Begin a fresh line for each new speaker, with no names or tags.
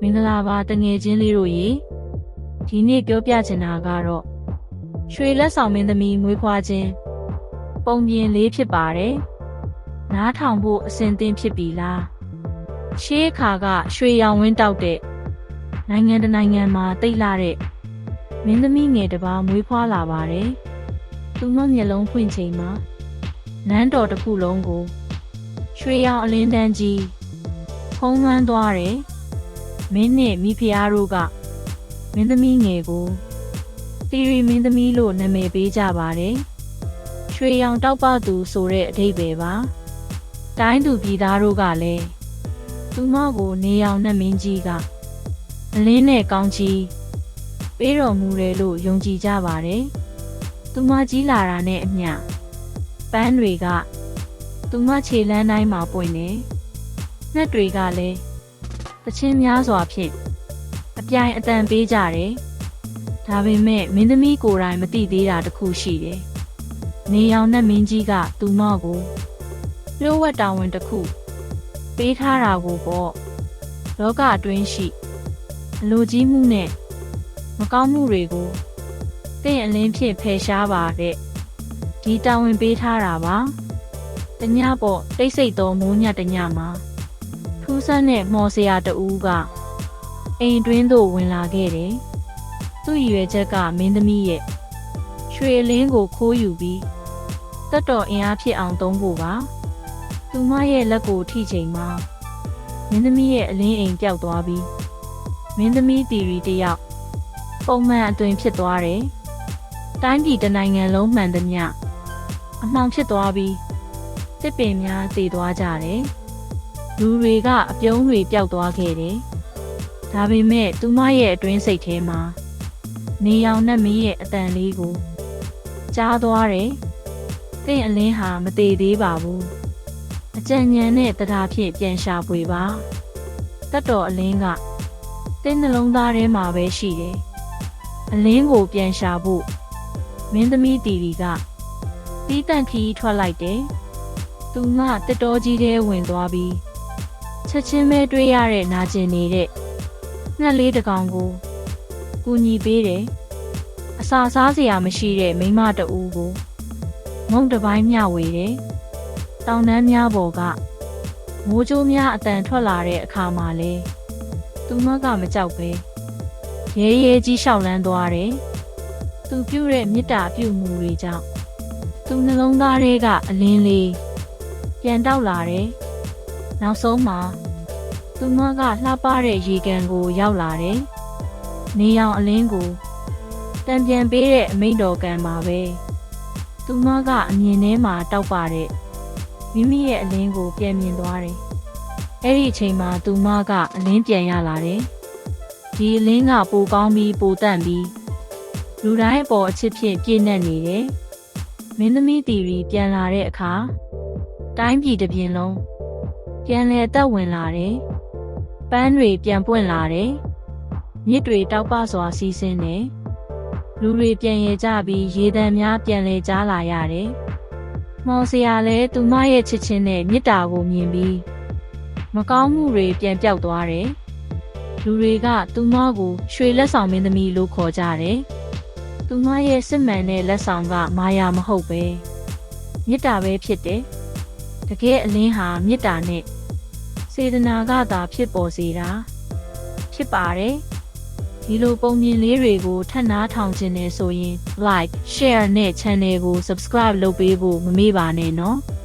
မင်္ဂလာပါတငယ်ချင်းလေးတို့ရေဒီနေ့ပြောပြချင်တာကတော့ရွှေလက်ဆောင်မင်းသမီးမွေးဖွားခြင်းပုံပြင်လေးဖြစ်ပါတယ်နားထောင်ဖို့အစဉ်သင့်ဖြစ်ပြီလားရှေးအခါကရွှေရောင်ဝင်းတောက်တဲ့နိုင်ငံတစ်နိုင်ငံမှာတိတ်လာတဲ့မင်းသမီးငယ်တစ်ပါးမွေးဖွားလာပါတယ်သူမမျက်လုံးဖွင့်ချိန်မှာနန်းတော်တစ်ခုလုံးကိုရွှေရောင်အလင်းတန်းကြီးဖုံးလွှမ်းသွားတယ် မင်းနဲ့မိဖုရားတို့ကမင်းသမီးငယ်ကိုတီရီမင်းသမီးလို့နာမည်ပေးကြပါတယ်ရွှေရောင်တောက်ပသူဆိုတဲ့အဓိပ္ပာယ်ပါတိုင်းသူပြည်သားတို့ကလည်းသူမကိုနေရောင်နှက်မင်းကြီးကအလင်းနဲ့ကောင်းကြီးပေးတော်မူတယ်လို့ယုံကြည်ကြပါတယ်သူမကြီးလာတာနဲ့အမျှပန်းတွေကသူမခြေလန်းတိုင်းမှာပွင့်နေ။နှက်တွေကလည်း တချင်းများစွာဖြင့်အပြိုင်အတန်ပေးကြတယ်။ဒါပေမဲ့မင်းသမီးကိုယ်တိုင်မသိသေးတာတစ်ခုရှိတယ်။နေရောင်နဲ့မင်းကြီးကသူမကိုလျှို့ဝှက်တာဝန်တစ်ခုပေးထားတာကိုပေါ့လောကအတွင်းရှိအလိုကြီးမှုနဲ့မကောင်းမှုတွေကိုတင့်အလင်းဖြင့်ဖယ်ရှားပါတဲ့ဒီတာဝန်ပေးထားတာပါတညပေါ့တိတ်ဆိတ်သောမိုးညတညမှာ ထူးဆန်းတဲ့မော်စရာတဦးကအိမ်တွင်းသို့ဝင်လာခဲ့တယ်။သူ့ရည်ရွယ်ချက်ကမင်းသမီးရဲ့ရွှေလင်းကိုခိုးယူပြီးတက်တော်အင်အားဖြစ်အောင်သုံးဖို့ပါ။သူမရဲ့လက်ကိုထိချိန်မှာမင်းသမီးရဲ့အလင်းအိမ်ပျောက်သွားပြီးမင်းသမီးတီရီတယောက်ပုံမှန်အသွင်ဖြစ်သွားတယ်။တိုင်းပြည်တစ်နိုင်ငံလုံးမှန်သမျှအမှောင်ဖြစ်သွားပြီးတစ်ပင်များတည်သွားကြတယ်။ လူတွေကအပြုံးတွေပျောက်သွားခဲ့တယ်။ဒါပေမဲ့သူမရဲ့အတွင်းစိတ်ထဲမှာနေရောင်နဲ့မင်းရဲ့အတန်လေးကိုကြားသွားတယ်။တင့်အလင်းဟာမတည်သေးပါဘူး။အကြံဉာဏ်နဲ့တရားဖြင့်ပြန်ရှာဖွေပါ။တတ်တော်အလင်းကတင့်နှလုံးသားထဲမှာပဲရှိတယ်။အလင်းကိုပြန်ရှာဖို့မင်းသမီးတီတီကတီးတန့်ခီးထွက်လိုက်တယ်။သူမတက်တော်ကြီးထဲဝင်သွားပြီး ချက်ချင်းပဲတွေးရတဲ့နာကျင်နေတဲ့ငှက်လေးတစ်ကောင်ကိုကူညီပေးတယ်အစာစားစရာမရှိတဲ့မိန်းမတဦးကိုမုံတစ်ပိုင်းမျှဝေတယ်တောင်တန်းများပေါ်ကမိုးကြိုးများအတန်ထွက်လာတဲ့အခါမှာလဲသူမကမကြောက်ပဲရဲရဲကြီးရှောက်လန်းသွားတယ်သူပြုတဲ့မေတ္တာပြုမှုတွေကြောင့်သူနှလုံးသားထဲကအလင်းလေးပြန်တောက်လာတယ်။ နောက်ဆုံးမှာသူမကလှပတဲ့ရေကန်ကိုရောက်လာတယ်။နေရောင်အလင်းကိုတံပြန်ပေးတဲ့အမိန့်တော်ကန်ပါပဲ။သူမကအမြင်ထဲမှာတောက်ပါတဲ့မိမိရဲ့အလင်းကိုပြန်မြင်သွားတယ်။အဲ့ဒီအချိန်မှာသူမကအလင်းပြန်ရလာတယ်။ဒီအလင်းကပိုကောင်းပြီးပိုတန့်ပြီးလူတိုင်းအပေါ်အချစ်ဖြင့်ပြည့်နှက်နေတယ်။မင်းသမီးတီရီပြန်လာတဲ့အခါတိုင်းပြည်တစ်ပြင်လုံး ပြန်လဲအသက်ဝင်လာတယ်။ပန်းတွေပြန်ပွင့်လာတယ်။မြစ်တွေတောက်ပစွာစီးဆင်းတယ်။လူတွေပြန်ရကြပြီးရေတံများပြန်လဲကြားလာရတယ်။မော်စရာလည်းသူမရဲ့ချစ်ချင်းနဲ့မေတ္တာကိုမြင်ပြီးမကောင်းမှုတွေပြန်ပြောက်သွားတယ်။လူတွေက သူမကိုရွှေလက်ဆောင်မင်းသမီးလို့ခေါ်ကြတယ်။သူမရဲ့စစ်မှန်တဲ့လက်ဆောင်ကမာယာမဟုတ်ပဲမေတ္တာပဲဖြစ်တယ်။တကယ်အလင်းဟာမေတ္တာနဲ့ စေတနာကသာဖြစ်ပေါ်စေတာဖြစ်ပါတယ်ဒီလိုပုံမြင်လေးတွေကိုထပ်နားထောင်ခြင်းနဲ့ဆိုရင် like share နဲ့ channel ကို subscribe လုပ်ပေးဖို့မမေ့ပါနဲ့နော်။